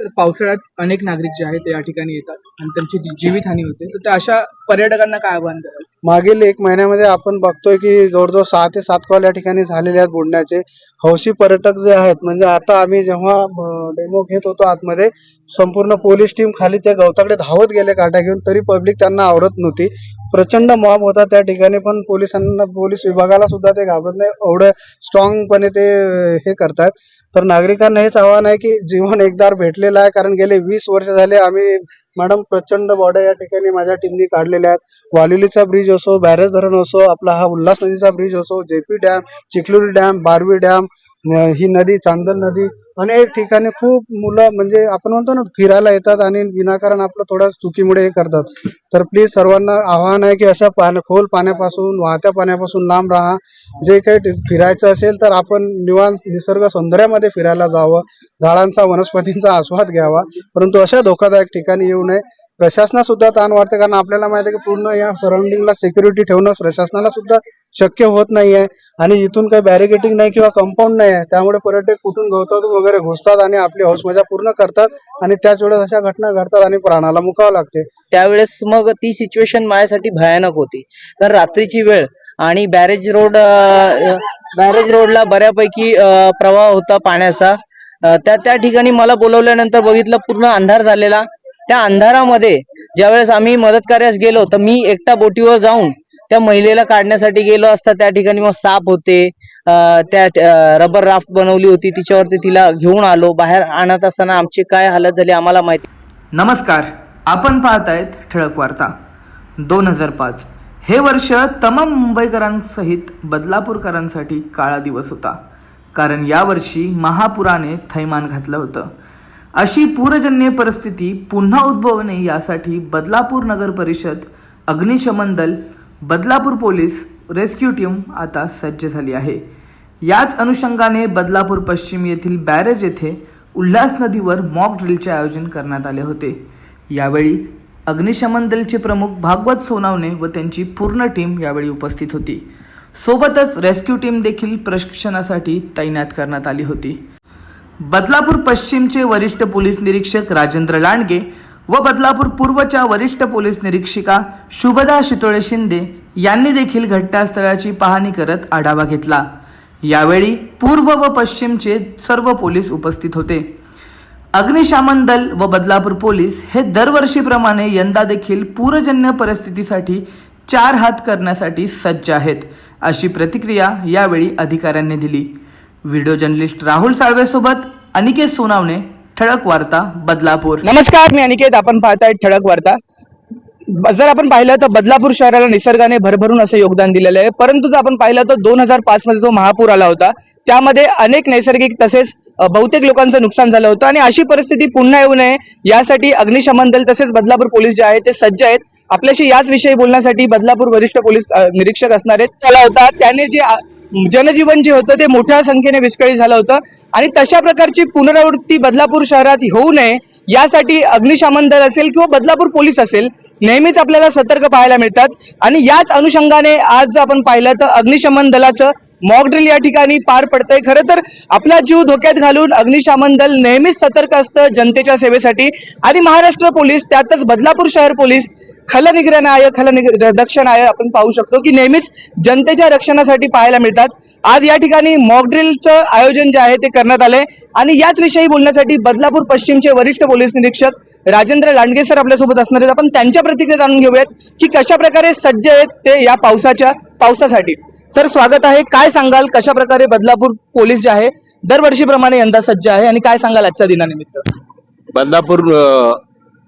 तर पावसाळ्यात अनेक नागरिक जे आहेत ते या ठिकाणी येतात आणि त्यांची जीवितहानी होते. तर त्या अशा पर्यटकांना काय आव्हान कराल? मागील एक महिन्यामध्ये आपण बघतोय की जवळजवळ सहा ते सात कॉल या ठिकाणी झालेले आहेत बुडण्याचे. हौशी पर्यटक जे आहेत म्हणजे आता आम्ही जेव्हा डेमो घेत होतो आतमध्ये संपूर्ण पोलीस टीम खाली त्या गवताकडे धावत गेले काटा घेऊन तरी पब्लिक त्यांना आवरत नव्हती. प्रचंड मॉब होता त्या ठिकाणी पण पोलिसांना पोलीस विभागाला सुद्धा ते घाबरत नाही. एवढं स्ट्रॉंगपणे ते हे करतात. तर नागरिकांना हेच आव्हान आहे की जीवन एकदा भेटलेलं आहे कारण गेले वीस वर्ष झाले आम्ही मॅडम प्रचंड बॉड्या या ठिकाणी माझ्या टीमनी काढलेल्या आहेत. वालिलीचा ब्रिज असो बॅरेज धरण असो आपला हा उल्हास नदीचा ब्रिज असो JP dam Chikhaluri dam Barvi dam ही नदी चांदल नदी अनेक ठिकाणी खूप मुलं म्हणजे आपण म्हणतो ना फिरायला येतात आणि विनाकारण आपलं थोड्या चुकीमुळे हे करतात. तर प्लीज सर्वांना आव्हान आहे की अशा पाण्या खोल पाण्यापासून वाहत्या पाण्यापासून लांब राहा. जे काही फिरायचं असेल तर आपण निवांत निसर्ग सौंदर्यामध्ये फिरायला जावं. झाडांचा वनस्पतींचा आस्वाद घ्यावा. परंतु अशा धोकादायक ठिकाणी येऊ नये. प्रशासना सुद्धा ताण वाटते कारण आपल्याला माहिती आहे की पूर्ण या सराउंडिंगला सिक्युरिटी ठेवणं प्रशासनाला सुद्धा शक्य होत नाहीये. आणि इथून काही बॅरिकेटिंग नाही किंवा कंपाऊंड नाही आहे त्यामुळे पर्यटक कुठून गवतातून वगैरे घुसतात आणि आपली हौस मजा पूर्ण करतात आणि त्याच वेळेस अशा घटना घडतात आणि प्राणाला मुकावं लागते. त्यावेळेस मग ती सिच्युएशन माझ्यासाठी भयानक होती. तर रात्रीची वेळ आणि बॅरेज रोड बॅरेज रोडला बऱ्यापैकी प्रवाह होता पाण्याचा. त्या त्या ठिकाणी मला बोलवल्यानंतर बघितलं पूर्ण अंधार झालेला. त्या अंधारामध्ये ज्यावेळेस आम्ही मदत कार्यास गेलो तर मी एकटा बोटीवर जाऊन त्या महिलेला काढण्यासाठी गेलो असता त्या ठिकाणी मग साप होते त्या रबर राफ्ट बनवली होती तिच्यावरती तिला घेऊन आलो बाहेर आणत असताना आमची काय हालत झाली आम्हाला माहिती नमस्कार आपण पाहत आहेत ठळक वार्ता. दोन हजार पाच. हे वर्ष तमाम मुंबईकरांसहित बदलापूरकरांसाठी काळा दिवस होता. कारण यावर्षी महापुराने थैमान घातलं होतं. अशी पूरजन्य परिस्थिती पुन्हा उद्भवू नये यासाठी बदलापूर नगर परिषद अग्निशमन दल बदलापूर पोलीस रेस्क्यू टीम आता सज्ज झाली आहे. याच अनुषंगाने बदलापूर पश्चिम येथील बॅरेज येथे उल्हास नदीवर मॉक ड्रिलचे आयोजन करण्यात आले होते. यावेळी अग्निशमन दलचे प्रमुख भागवत सोनावणे व त्यांची पूर्ण टीम यावेळी उपस्थित होती. सोबतच रेस्क्यू टीम देखील प्रशिक्षणासाठी तैनात करण्यात आली होती. बदलापूर पश्चिमचे वरिष्ठ पोलीस निरीक्षक राजेंद्र लांडगे व बदलापूर पूर्वच्या वरिष्ठ पोलीस निरीक्षिका शुभदा शितोळे शिंदे यांनी देखील घटनास्थळाची पाहणी करत आढावा घेतला. यावेळी पूर्व व पश्चिमचे सर्व पोलीस उपस्थित होते. अग्निशामन दल व बदलापूर पोलीस हे दरवर्षीप्रमाणे यंदा देखील पूरजन्य परिस्थितीसाठी चार हात करण्यासाठी सज्ज आहेत अशी प्रतिक्रिया यावेळी अधिकाऱ्यांनी दिली. व्हिडिओ जर्नलिस्ट राहुल साळवेसोबत अनिकेत सोनावणे ठळक वार्ता बदलापूर. नमस्कार मी अनिकेत. आपण पाहताय ठळक वार्ता. जर आपण पाहिलं तर बदलापूर शहराला निसर्गाने भरभरून असं योगदान दिलेलं आहे. परंतु जर आपण पाहिलं तर दोन हजार पाच मध्ये जो महापूर आला होता त्यामध्ये अनेक नैसर्गिक तसेच बहुतेक लोकांचं नुकसान झालं होतं आणि अशी परिस्थिती पुन्हा येऊ नये यासाठी अग्निशमन दल तसेच बदलापूर पोलीस जे आहे ते सज्ज आहेत. आपल्याशी याच विषयी बोलण्यासाठी बदलापूर वरिष्ठ पोलीस निरीक्षक असणार आहेत. त्याला होता. त्याने जे जनजीवन जे होतं ते मोठ्या संख्येने विस्कळीत झालं होतं. आणि तशा प्रकारची पुनरावृत्ती बदलापूर शहरात होऊ नये यासाठी अग्निशमन दल असेल किंवा बदलापूर पोलीस असेल नेहमीच आपल्याला सतर्क पाहायला मिळतात. आणि याच अनुषंगाने आज जर आपण पाहिलं तर अग्निशमन दलाचं मॉक ड्रिल या ठिकाणी पार पडतंय. खरं तर आपला जीव धोक्यात घालून अग्निशमन दल नेहमीच सतर्क असतं जनतेच्या सेवेसाठी. आणि महाराष्ट्र पोलीस त्यातच बदलापूर शहर पोलीस खलनिग्रहणाय खलनिग रक्षणाय आपण पाहू शकतो की नेहमीच जनतेच्या रक्षणासाठी पाहायला मिळतात. आज या ठिकाणी मॉकड्रिलचं आयोजन जे आहे ते करण्यात आलंय. आणि याच विषयी बोलण्यासाठी बदलापूर पश्चिमचे वरिष्ठ पोलीस निरीक्षक राजेंद्र लांडगे सर आपल्यासोबत असणार आहेत. आपण त्यांच्या प्रतिक्रिया जाणून घेऊयात की कशा प्रकारे सज्ज आहेत ते या पावसाच्या पावसासाठी. सर स्वागत आहे. काय सांगाल? कशा प्रकारे बदलापूर पोलीस जे आहे दरवर्षीप्रमाणे यंदा सज्ज आहे आणि काय सांगाल आजच्या दिनानिमित्त? बदलापूर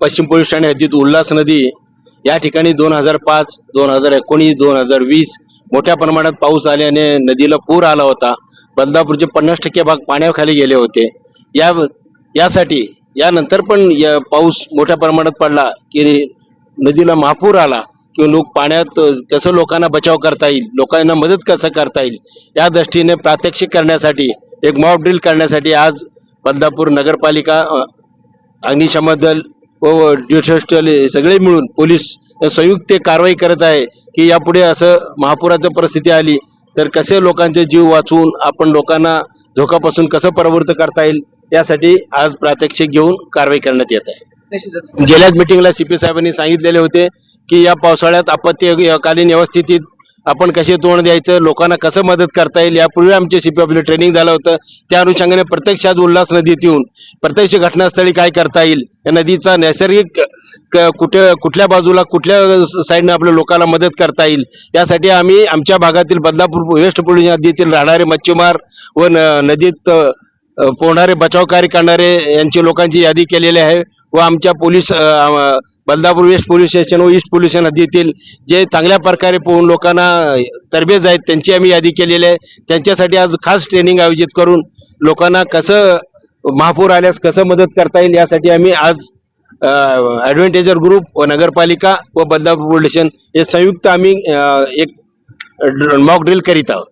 पश्चिम पोलीस ठाणे हद्दीत उल्हास नदी या ठिकाणी दोन हजार पाच दोन हजार एकोणीस दोन हजार वीस मोठ्या प्रमाणात पाऊस आल्याने नदीला पूर आला होता. बदलापूरचे पन्नास टक्के भाग पाण्याखाली गेले होते. या यासाठी यानंतर पण या पाऊस मोठ्या प्रमाणात पडला की नदीला महापूर आला किंवा लोक पाण्यात कसं लोकांना बचाव करता येईल लोकांना मदत कसं करता येईल या दृष्टीने प्रात्यक्षिक करण्यासाठी एक मॉक ड्रिल करण्यासाठी आज बदलापूर नगरपालिका अग्निशमन दल व सगळे मिळून पोलीस संयुक्त कारवाई करत आहे की यापुढे असं महापुराचं परिस्थिती आली तर कसे लोकांचे जीव वाचवून आपण लोकांना धोकापासून कसं परावृत्त करता येईल यासाठी आज प्रात्यक्षिक घेऊन कारवाई करण्यात येत आहे. गेल्याच मिटिंगला सीपी साहेबांनी सांगितलेले होते की या पावसाळ्यात आपत्कालीन व्यवस्थितीत आपण कसे तोंड द्यायचं लोकांना कसं मदत करता येईल यापूर्वी आमचे सीपी ट्रेनिंग झालं होतं. त्या अनुषंगाने प्रत्यक्षात उल्हास नदीत येऊन प्रत्यक्ष घटनास्थळी काय करता येईल या नदीचा नैसर्गिक कुठे कुठल्या बाजूला कुठल्या साईडने आपल्या लोकांना मदत करता येईल यासाठी आम्ही आमच्या भागातील बदलापूर वेस्ट पोलीस नदीतील राहणारे मच्छीमार व नदीत पोहणारे बचावकार्य करणारे यांची लोकांची यादी केलेली आहे व आमच्या police Badlapur west police station व ईस्ट पोलीस नदीतील जे चांगल्या प्रकारे पोहून लोकांना तरबेज आहेत त्यांची आम्ही यादी केलेली आहे. त्यांच्यासाठी आज खास ट्रेनिंग आयोजित करून लोकांना कसं महापूर आल्यास कसं मदत करता येईल यासाठी आम्ही आज ॲडव्हेंटेजर ग्रुप व नगरपालिका व बदलापूर पोलीस स्टेशन हे संयुक्त आम्ही एक मॉक ड्रिल करीत आहोत.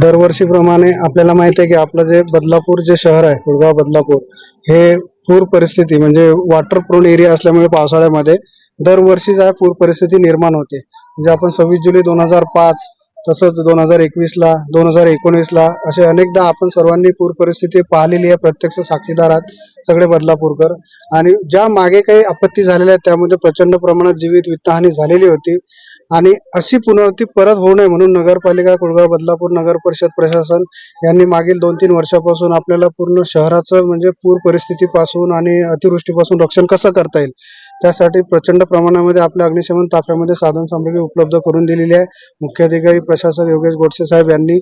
दरवर्षीप्रमाणे आपल्याला माहिती आहे की आपलं जे बदलापूर जे शहर आहे कुळगाव बदलापूर हे पूर परिस्थिती म्हणजे वॉटर प्रोन एरिया असल्यामुळे पावसाळ्यामध्ये दरवर्षी जा पूर परिस्थिती निर्माण होते म्हणजे आपण सव्वीस जुलै दोन हजार पाच तसंच दोन हजार एकवीसला दोन हजार एकोणीसला असे अनेकदा आपण सर्वांनी पूर परिस्थिती पाहिलेली आहे प्रत्यक्ष साक्षीदारात सगळे बदलापूरकर. आणि ज्या मागे काही आपत्ती झालेल्या आहेत त्यामध्ये प्रचंड प्रमाणात जीवित वित्तहानी झालेली होती. आणि अशी पुनरावृत्ती परत होऊ नये म्हणून नगरपालिका कुळगाव बदलापूर नगर परिषद प्रशासन यांनी मागील दोन तीन वर्षापासून आपल्याला पूर्ण शहराचं म्हणजे पूर परिस्थितीपासून आणि अतिवृष्टीपासून रक्षण कसं करता येईल त्यासाठी प्रचंड प्रमाणामध्ये आपल्या अग्निशमन ताफ्यामध्ये साधन सामग्री उपलब्ध करून दिलेली आहे. मुख्याधिकारी प्रशासक योगेश गोडसे साहेब यांनी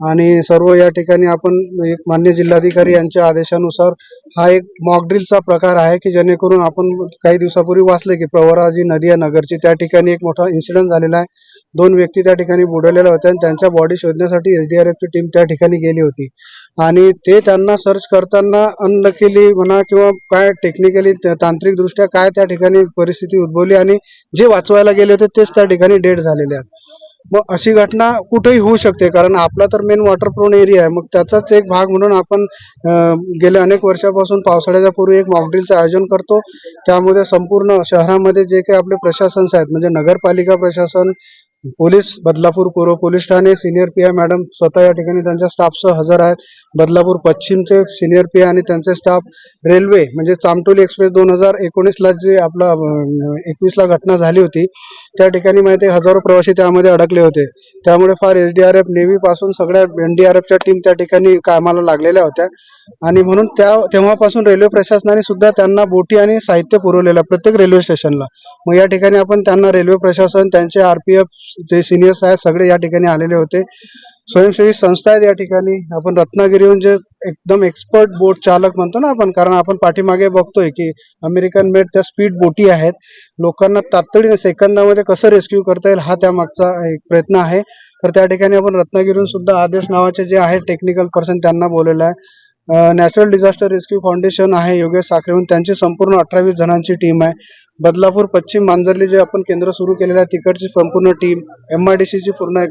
आणि सर्व या ठिकाणी आपण एक मान्य जिल्हाधिकारी यांच्या आदेशानुसार हा एक मॉकड्रिलचा प्रकार आहे की जेणेकरून आपण काही दिवसापूर्वी वाचले की प्रवरा जी नदी आहे नगरची त्या ठिकाणी एक मोठा इन्सिडेंट झालेला आहे. दोन व्यक्ती त्या ठिकाणी बुडवलेल्या होत्या आणि त्यांच्या बॉडी शोधण्यासाठी एसडीआरएफची टीम त्या ठिकाणी गेली होती. आणि ते त्यांना सर्च करताना अनलकीली म्हणा किंवा काय टेक्निकली तांत्रिकदृष्ट्या काय त्या ठिकाणी परिस्थिती उद्भवली आणि जे वाचवायला गेले होते तेच त्या ठिकाणी डेड झालेले आहेत. मग अशी घटना कुठेही होऊ शकते कारण आपला तर मेन वॉटर प्रोन एरिया आहे. मग त्याचाच एक भाग म्हणून आपण गेल्या अनेक वर्षापासून पावसाळ्याच्या पूर्वी एक मॉकड्रिलचं आयोजन करतो. त्यामध्ये संपूर्ण शहरामध्ये जे काही आपले प्रशासन्स आहेत म्हणजे नगरपालिका प्रशासन पोलीस बदलापूर पूर्व police Thane senior P I madam स्वतः या ठिकाणी त्यांच्या स्टाफसह हजर आहेत. बदलापूर पश्चिमचे सिनियर पी आय आणि त्यांचे स्टाफ रेल्वे म्हणजे चामटोली एक्सप्रेस दोन हजार एकोणीसला जे आपला एकवीसला घटना झाली होती त्या ठिकाणी माहिती हजारो प्रवासी त्यामध्ये अडकले होते. त्यामुळे फार एस डी आर एफ नेव्हीपासून सगळ्या एन डी आर एफच्या टीम त्या ठिकाणी कामाला लागलेल्या होत्या. आणि म्हणून त्या तेव्हापासून रेल्वे प्रशासनाने सुद्धा त्यांना बोटी आणि साहित्य पुरवलेलं प्रत्येक रेल्वे स्टेशनला मग या ठिकाणी आपण त्यांना रेल्वे प्रशासन त्यांचे आर पी एफ जे सिनियर्स आहेत सगळे या ठिकाणी आलेले होते. स्वयंसेवी संस्था आहेत या ठिकाणी. आपण रत्नागिरीहून जे एकदम एक्सपर्ट बोट चालक म्हणतो ना आपण कारण आपण पाठीमागे बघतोय की अमेरिकन मेड त्या स्पीड बोटी आहेत. लोकांना तातडीने सेकंदामध्ये कसं रेस्क्यू करता येईल हा त्यामागचा एक प्रयत्न आहे. तर त्या ठिकाणी आपण रत्नागिरीहून सुद्धा आदेश नावाचे जे आहे टेक्निकल पर्सन त्यांना बोललेलं आहे. नॅचरल डिझास्टर रेस्क्यू फाउंडेशन आहे योगेश साखरेहून. त्यांची संपूर्ण अठरावीस जणांची टीम आहे. बदलापूर पश्चिम मांजर्ली जे आपण केंद्र सुरू केलेलं आहे तिकडची संपूर्ण टीम एम आय डी सीची पूर्ण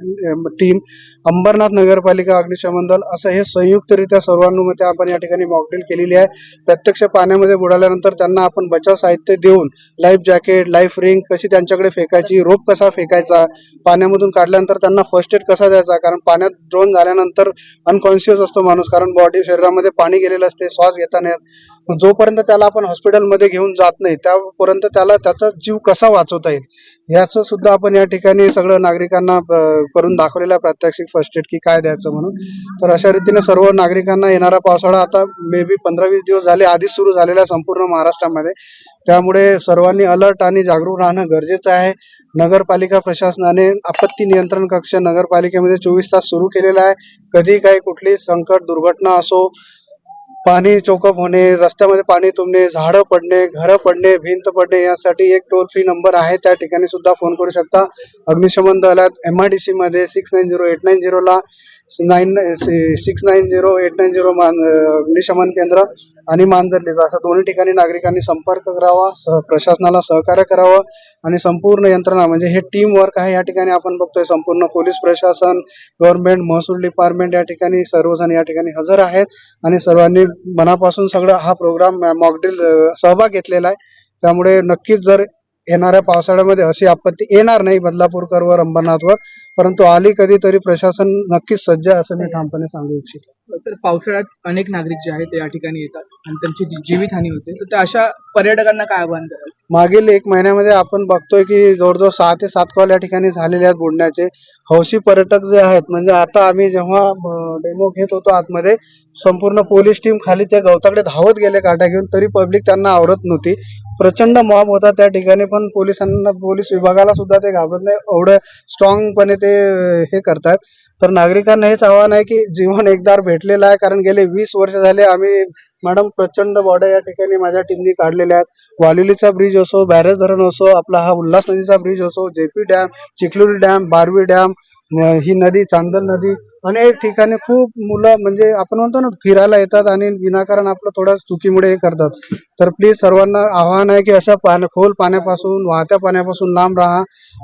टीम अंबरनाथ नगरपालिका अग्निशमन दल असं हे संयुक्तरित्या सर्वांनुमते आपण या ठिकाणी मॉकड्रिल केलेली आहे. प्रत्यक्ष पाण्यामध्ये बुडाल्यानंतर त्यांना आपण बचाव साहित्य देऊन लाईफ जॅकेट लाईफ रिंग कशी त्यांच्याकडे फेकायची रोप कसा फेकायचा पाण्यामधून काढल्यानंतर त्यांना फर्स्ट एड कसा द्यायचा? कारण पाण्यात ड्रोन झाल्यानंतर अनकॉन्शियस असतो माणूस कारण बॉडी शरीरामध्ये पाणी गेलेलं असते श्वास घेताना जोपर्यंत त्याला आपण हॉस्पिटलमध्ये घेऊन जात नाही त्यापर्यंत त्याला त्याचा जीव कसा वाचवता येईल? ह्याचं सुद्धा आपण या ठिकाणी सगळं नागरिकांना करून दाखवलेलं प्रात्यक्षिक फर्स्ट एड की काय द्यायचं म्हणून. तर अशा रीतीने सर्व नागरिकांना येणारा पावसाळा आता मे बी पंधरा वीस दिवस झाले आधीच सुरू झालेला आहे संपूर्ण महाराष्ट्रामध्ये. त्यामुळे सर्वांनी अलर्ट आणि जागरूक राहणं गरजेचं आहे. नगरपालिका प्रशासनाने आपत्ती नियंत्रण कक्ष नगरपालिकेमध्ये चोवीस तास सुरू केलेला आहे. कधी काही कुठली संकट दुर्घटना असो पाणी चोकअप होणे रस्त्यामध्ये पाणी तुंबणे झाडं पडणे घरं पडणे भिंत पडणे यासाठी एक टोल फ्री नंबर आहे. त्या ठिकाणी सुद्धा फोन करू शकता. अग्निशमन दलात एम आय डी सी मध्ये six nine zero eight nine झिरोला nine six nine zero eight nine zero अग्निशमन केंद्र आणि मांजरलीचा असं दोन्ही ठिकाणी नागरिकांनी संपर्क करावा सह प्रशासनाला सहकार्य करावं आणि संपूर्ण यंत्रणा म्हणजे हे टीम वर्क आहे या ठिकाणी आपण बघतोय संपूर्ण पोलीस प्रशासन गव्हर्नमेंट महसूल डिपार्टमेंट या ठिकाणी सर्वजण या ठिकाणी हजर आहेत आणि सर्वांनी मनापासून सगळं हा प्रोग्राम मॉकड्रिल सहभाग घेतलेला आहे. त्यामुळे नक्कीच जर येणाऱ्या पावसाळ्यामध्ये अशी आपत्ती येणार नाही बदलापूरकर व अंबरनाथवर. परंतु आली कधीतरी प्रशासन नक्कीच सज्ज असं मी ठामपणे सांगू इच्छितो. सर पावसाळ्यात अनेक नागरिक जे आहेत ते या ठिकाणी येतात आणि त्यांची जीवितहानी होते. तर अशा पर्यटकांना काय आव्हान कराल? मागील एक महिन्यामध्ये आपण बघतोय की जवळजवळ सहा ते सात कॉल या ठिकाणी झालेले आहेत बुडण्याचे हौशी पर्यटक जे आहेत म्हणजे आता आम्ही जेव्हा डेमो घेत होतो आतमध्ये संपूर्ण पोलीस टीम खाली त्या गवताकडे धावत गेले काटा घेऊन तरी पब्लिक त्यांना आवरत नव्हती. प्रचंड मॉब होता त्या ठिकाणी पण पोलिसांना पोलीस विभागाला सुद्धा ते घाबरत नाही. एवढं स्ट्रॉंगपणे ते हे करतात. तर नागरिकांना हेच आव्हान आहे की जीवन एकदा भेटलेलं आहे. कारण गेले वीस वर्ष झाले आम्ही मॅडम प्रचंड बॉड्या या ठिकाणी माझ्या टीमनी काढलेल्या आहेत. वालिलीचा ब्रिज असो बॅरेज धरण असो आपला हा उल्हास नदीचा ब्रिज असो JP dam Chikhaluri dam Barvi dam ही नदी चांदल नदी अनेक ठिकाणी खूप मुलं म्हणजे आपण म्हणतो ना फिरायला येतात आणि विनाकारण आपलं थोड्या चुकीमुळे हे करतात. तर प्लीज सर्वांना आव्हान आहे की अशा पाण्या खोल पाण्यापासून वाहत्या पाण्यापासून लांब राहा.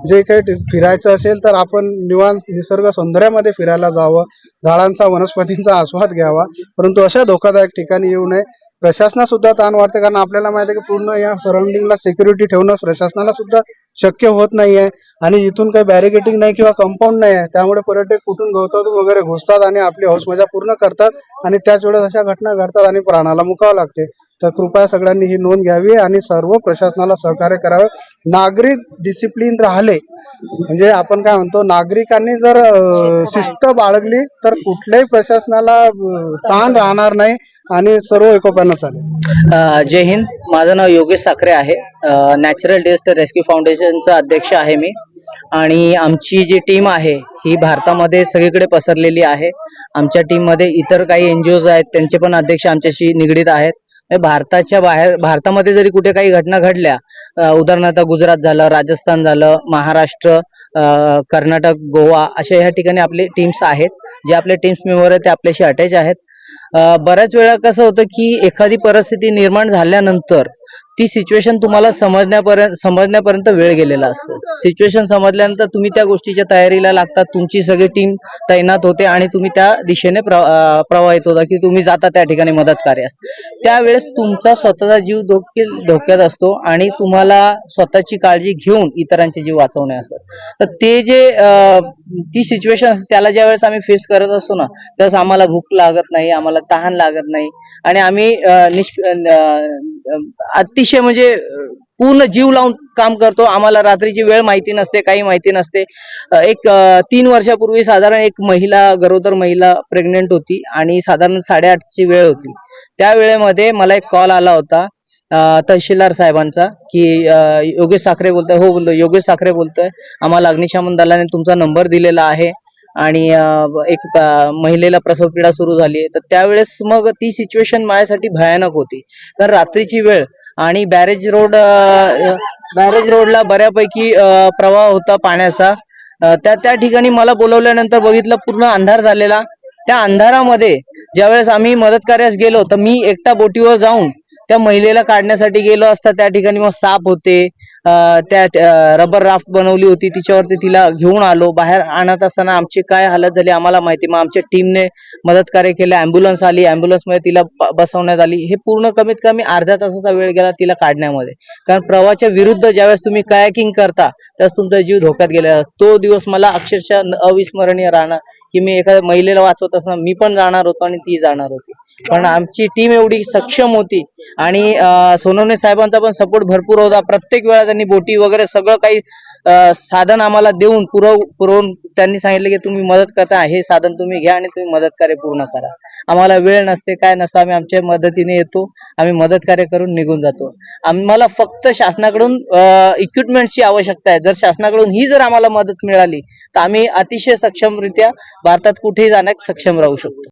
जे काही फिरायचं असेल तर आपण निवांत निसर्ग सौंदर्यामध्ये फिरायला जावं. झाडांचा वनस्पतींचा आस्वाद घ्यावा. परंतु अशा धोकादायक ठिकाणी येऊ नये. प्रशासना सुद्धा ताण वाटते कारण आपल्याला माहिती आहे की पूर्ण या सराउंडिंगला सिक्युरिटी ठेवणं प्रशासनाला सुद्धा शक्य होत नाही आहे आणि इथून काही बॅरिकेटिंग नाही किंवा कंपाऊंड नाही आहे त्यामुळे पर्यटक कुठून गवतातून वगैरे घुसतात आणि आपली हौस मजा पूर्ण करतात आणि त्याच वेळेस अशा घटना घडतात आणि प्राणाला मुकावं लागते. तर कृपया सगळ्यांनी ही नोंद घ्यावी आणि सर्व प्रशासनाला सहकार्य करावे. नागरिक डिसिप्लिन राहिले. म्हणजे आपण काय म्हणतो नागरिकांनी जर शिस्त बाळगली तर कुठल्याही प्रशासनाला ताण राहणार नाही आणि सर्व एकोप्यानं चालेल. जय हिंद. माझं नाव योगेश साखरे आहे. नॅचरल डिझास्टर रेस्क्यू फाउंडेशनचा अध्यक्ष आहे मी. आणि आमची जी टीम आहे ही भारतामध्ये सगळीकडे पसरलेली आहे. आमच्या टीममध्ये इतर काही एनजीओज आहेत त्यांचे पण अध्यक्ष आमच्याशी निगडीत आहेत. भारताच्या बाहेर भारतामध्ये जरी कुठे काही घटना घडल्या उदाहरणार्थ गुजरात झालं राजस्थान झालं महाराष्ट्र कर्नाटक गोवा अशा ह्या ठिकाणी आपले टीम्स आहेत. जे आपले टीम्स मेंबर आहेत ते आपल्याशी अटॅच आहेत. बऱ्याच वेळा कसं होतं की एखादी परिस्थिती निर्माण झाल्यानंतर ती सिच्युएशन तुम्हाला समजण्यापर्यंत समजण्यापर्यंत वेळ गेलेला असतो. सिच्युएशन समजल्यानंतर तुम्ही त्या गोष्टीच्या तयारीला लागतात तुमची सगळी टीम तैनात होते आणि तुम्ही त्या दिशेने प्रवाहित होता की तुम्ही जाता त्या ठिकाणी मदत कार्यास त्यावेळेस तुमचा स्वतःचा जीव देखील धोक्यात असतो आणि तुम्हाला स्वतःची काळजी घेऊन इतरांचे जीव वाचवणे असतात तर ते जे ती सिच्युएशन असते त्याला ज्या वेळेस आम्ही फेस करत असतो ना त्यावेळेस आम्हाला भूक लागत नाही आम्हाला तहान लागत नाही आणि आम्ही अ, निष्प अतिशय म्हणजे पूर्ण जीव लावून काम करतो. आम्हाला रात्रीची वेळ माहिती नसते काही माहिती नसते. एक तीन वर्षापूर्वी साधारण एक महिला गरोदर महिला प्रेग्नेंट होती आणि साधारण साडेआठची वेळ होती. त्या वेळेमध्ये मला एक कॉल आला होता तहसीलदार साहेबांचा की योगेश साखरे बोलतोय. हो बोलतो योगेश साखरे बोलतोय. आम्हाला अग्निशमन दलाने तुमचा नंबर दिलेला आहे आणि एक महिलेला प्रसव पीडा सुरू झाली तर त्यावेळेस मग ती सिच्युएशन माझ्यासाठी भयानक होती. कारण रात्रीची वेळ आणि बॅरेज रोड बॅरेज रोडला बऱ्यापैकी प्रवाह होता पाण्याचा. त्या त्या ठिकाणी मला बोलवल्यानंतर बघितलं पूर्ण अंधार झालेला. त्या अंधारामध्ये ज्यावेळेस आम्ही मदत कार्यास गेलो तर मी एकटा बोटीवर जाऊन त्या महिलेला काढण्यासाठी गेलो असता त्या ठिकाणी मग साप होते. त्या रबर राफ्ट बनवली होती. तिच्यावरती तिला घेऊन आलो. बाहेर आणत असताना आमची काय हालत झाली आम्हाला माहिती मग आमच्या टीमने मदत कार्य केलं. अँब्युलन्स आली. अँब्युलन्समध्ये तिला बसवण्यात आली. हे पूर्ण कमीत कमी अर्ध्या तासाचा वेळ गेला तिला काढण्यामध्ये. कारण प्रवाहाच्या विरुद्ध ज्यावेळेस तुम्ही कायाकिंग करता त्यावेळेस तुमचा जीव धोक्यात गेलेला तो दिवस मला अक्षरशः अविस्मरणीय राहणार. की मी एखाद्या महिलेला वाचवत असताना मी पण जाणार होतो आणि ती जाणार होती. पण आमची टीम एवढी सक्षम होती. आणि सोनवणे साहेबांचा पण सपोर्ट भरपूर होता. प्रत्येक वेळा त्यांनी बोटी वगैरे सगळं काही साधन आम्हाला देऊन पुरव पुरवून त्यांनी सांगितलं की तुम्ही मदत करता हे साधन तुम्ही घ्या आणि तुम्ही मदत कार्य पूर्ण करा. आम्हाला वेळ नसते काय नसतं आम्ही आमच्या मदतीने येतो आम्ही मदत कार्य करून निघून जातो. आम्हाला फक्त शासनाकडून इक्विपमेंटची आवश्यकता आहे. जर शासनाकडून ही जर आम्हाला मदत मिळाली तर आम्ही अतिशय सक्षमरित्या भारतात कुठेही जाण्यास सक्षम राहू शकतो.